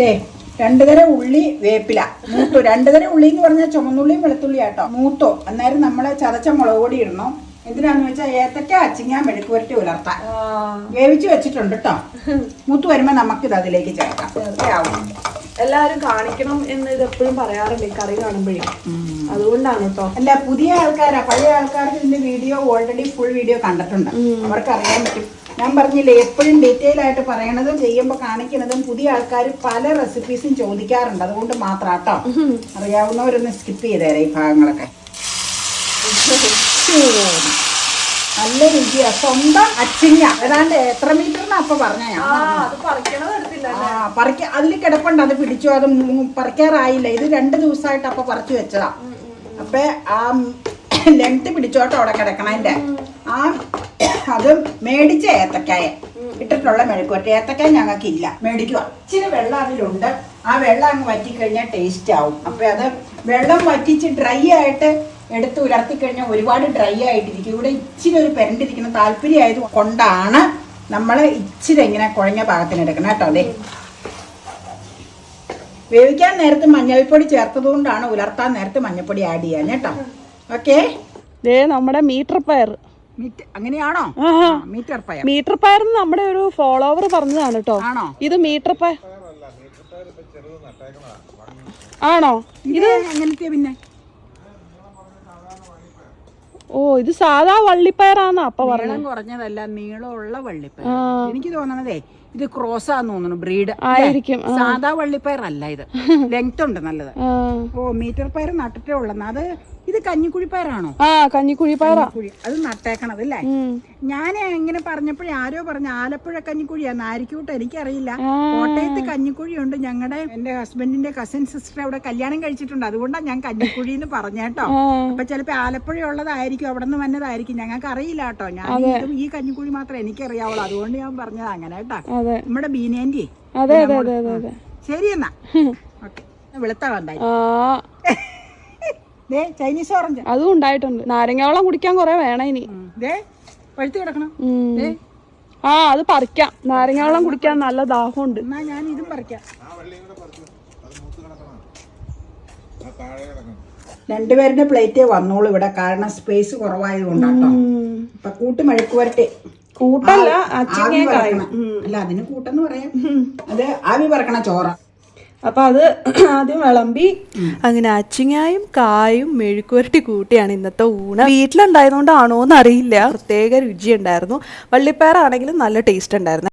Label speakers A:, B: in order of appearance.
A: ദേ രണ്ടു തരം ഉള്ളി വേപ്പില. മൂത്തു. രണ്ടു തരം ഉള്ളി എന്ന് പറഞ്ഞാൽ ചുമന്നുള്ളിയും വെളുത്തുള്ളി ആട്ടോ മൂത്തോ. അന്നേരം നമ്മൾ ചതച്ച മുളക് പൊടി ഇടണം? എന്തിനാന്ന് വെച്ചാൽ ഏത്തക്ക അച്ചിങ്ങ മെഴുക്ക് പുരട്ടി ഉലർത്താൻ വേവിച്ച് വെച്ചിട്ടുണ്ട് കേട്ടോ മൂത്ത് വരുമ്പോൾ നമുക്കിത് അതിലേക്ക് ചേർക്കാം. ആവും
B: എല്ലാരും കാണിക്കണം എന്ന് ഇത് എപ്പോഴും പറയാറുണ്ട് ഈ കറി കാണുമ്പോഴേ. അതുകൊണ്ടാണ് കേട്ടോ
A: അല്ല പുതിയ ആൾക്കാരാ. പഴയ ആൾക്കാർക്ക് ഇതിന്റെ വീഡിയോ ഓൾറെഡി ഫുൾ വീഡിയോ കണ്ടിട്ടുണ്ട്. അവർക്ക് അറിയാൻ പറ്റും. ഞാൻ പറഞ്ഞില്ലേ എപ്പോഴും ഡീറ്റെയിൽ ആയിട്ട് പറയണതും ചെയ്യുമ്പോൾ കാണിക്കുന്നതും പുതിയ ആൾക്കാർ പല റെസിപ്പീസും ചോദിക്കാറുണ്ട്. അതുകൊണ്ട് മാത്രം കേട്ടോ അറിയാവുന്നവരൊന്ന് സ്കിപ്പ് ചെയ്തേരെ ഈ ഭാഗങ്ങളൊക്കെ. നല്ല രുചിയാ. സ്വന്തം അച്ചിങ്ങ. ഏതാണ്ട് എത്ര മീറ്ററിനാ അപ്പൊ പറഞ്ഞ ഞാൻ പറിക്ക അതിൽ കിടപ്പുണ്ട്. അത് പിടിച്ചു അത് പറിക്കാറായില്ല. ഇത് രണ്ട് ദിവസമായിട്ട് അപ്പൊ പറിച്ചു വെച്ചതാ. അപ്പൊ ആ ലെങ്ത് പിടിച്ചോട്ടോ അവിടെ കിടക്കണതിന്റെ ആ അത് മേടിച്ച ഏത്തക്കായ. ഇട്ടിട്ടുള്ള മെഴുക്കുവറ്റ ഏത്തക്കായ ഞങ്ങൾക്ക് ഇല്ല മേടിക്കുക. ഇച്ചിരി വെള്ളം അതിലുണ്ട്. ആ വെള്ളം അങ്ങ് വറ്റിക്കഴിഞ്ഞാൽ ടേസ്റ്റ് ആവും അപ്പൊ അത് വെള്ളം വറ്റിച്ച് ഡ്രൈ ആയിട്ട് എടുത്ത് ഉലർത്തി കഴിഞ്ഞാൽ ഒരുപാട് ഡ്രൈ ആയിട്ടിരിക്കും. ഇവിടെ ഇച്ചിരി ഒരു പെരണ്ടിരിക്കുന്ന താല്പര്യമായത് കൊണ്ടാണ് നമ്മൾ ഇച്ചിരി ഇങ്ങനെ കുഴഞ്ഞ പാകത്തിന് എടുക്കണം കേട്ടോ അതെ വേവിക്കാൻ നേരത്ത് മഞ്ഞൾപ്പൊടി ചേർത്തത് കൊണ്ടാണ് ഉലർത്താൻ നേരത്ത് മഞ്ഞൾപ്പൊടി ആഡ് ചെയ്യാൻ കേട്ടോ. ഓക്കേ
B: ദേ നമ്മുടെ മീറ്റർ പയർ.
A: അങ്ങനെയാണോ? മീറ്റർ പയർ
B: മീറ്റർ പയർ നമ്മുടെ ഒരു ഫോളോവർ പറഞ്ഞതാണ് കേട്ടോ. ഇത് മീറ്റർ പയർ. ആണോ?
A: ഇത് എങ്ങനത്തെ പിന്നെ?
B: ഓ ഇത് സാധാ വള്ളിപ്പയറാന്നാ അപ്പൊ പറഞ്ഞു.
A: കുറഞ്ഞതല്ല നീളമുള്ള വള്ളിപ്പയർ. എനിക്ക് തോന്നണതേ ഇത് ക്രോസ് ആന്ന് തോന്നുന്നു ബ്രീഡ്
B: ആയിരിക്കും
A: സാധാ വള്ളിപ്പയർ അല്ല ഇത്. ലെങ്ത് ഉണ്ട് നല്ലത് ഓ മീറ്റർ പയർ നട്ടിട്ടേ ഉള്ളെന്ന്. അത് ഇത് കഞ്ഞിക്കുഴി പയറാണോ?
B: ആ കഞ്ഞിക്കുഴി പയറാ.
A: അത് നട്ടേക്കണത് അല്ലേ? ഞാൻ എങ്ങനെ പറഞ്ഞപ്പോഴേ ആരോ പറഞ്ഞു ആലപ്പുഴ കഞ്ഞിക്കുഴിയാ നാരിക്കൂട്ട് എനിക്കറിയില്ല. കോട്ടയത്ത് കഞ്ഞിക്കുഴി ഉണ്ട് ഞങ്ങളുടെ എന്റെ ഹസ്ബൻഡിന്റെ കസിൻ സിസ്റ്റർ അവിടെ കല്യാണം കഴിച്ചിട്ടുണ്ട്. അതുകൊണ്ടാണ് ഞാൻ കഞ്ഞിക്കുഴി എന്ന് പറഞ്ഞേട്ടോ. അപ്പൊ ചിലപ്പോ ആലപ്പുഴ ഉള്ളതായിരിക്കും അവിടെ നിന്ന് വന്നതായിരിക്കും. ഞങ്ങൾക്ക് അറിയില്ല കേട്ടോ ഞാൻ ഈ കഞ്ഞിക്കുഴി മാത്രമേ എനിക്കറിയാവുള്ളൂ. അതുകൊണ്ട് ഞാൻ പറഞ്ഞത് അങ്ങനെ കേട്ടാ. നമ്മുടെ ബീനേന്റെ ശരി എന്നാ. ഓക്കെ. വെളുത്ത ചൈനീസ് ഓറഞ്ച്.
B: അതും ഉണ്ടായിട്ടുണ്ട്. നാരങ്ങാവളം കുടിക്കാൻ കുറെ വേണം ഇനി.
A: പഴുത്ത് കിടക്കണം.
B: ആ അത് പറിക്കാം. നാരങ്ങാവെള്ളം കുടിക്കാൻ നല്ല ദാഹമുണ്ട്.
A: എന്നാ ഞാൻ ഇതും പറിക്കാം. രണ്ടുപേരുടെ പ്ലേറ്റേ വന്നോളൂ ഇവിടെ. കാരണം സ്പേസ് കുറവായത് കൊണ്ടാട്ടോ. ഇപ്പൊ കൂട്ട് മെഴുക്ക് വരട്ടെ.
B: കൂട്ടല്ല
A: അല്ല അതിന് കൂട്ടെന്ന് പറയാം. അത് ആവി പറക്കണ ചോറ.
B: അപ്പൊ അത് ആദ്യം വിളമ്പി അങ്ങനെ അച്ചിങ്ങായും കായും മെഴുക്കുവരട്ടി കൂട്ടിയാണ് ഇന്നത്തെ ഊണ്. വീട്ടിലുണ്ടായതുകൊണ്ടാണോ എന്ന് അറിയില്ല പ്രത്യേക രുചി ഉണ്ടായിരുന്നു വള്ളിപ്പയറാണെങ്കിലും നല്ല ടേസ്റ്റ് ഉണ്ടായിരുന്നു.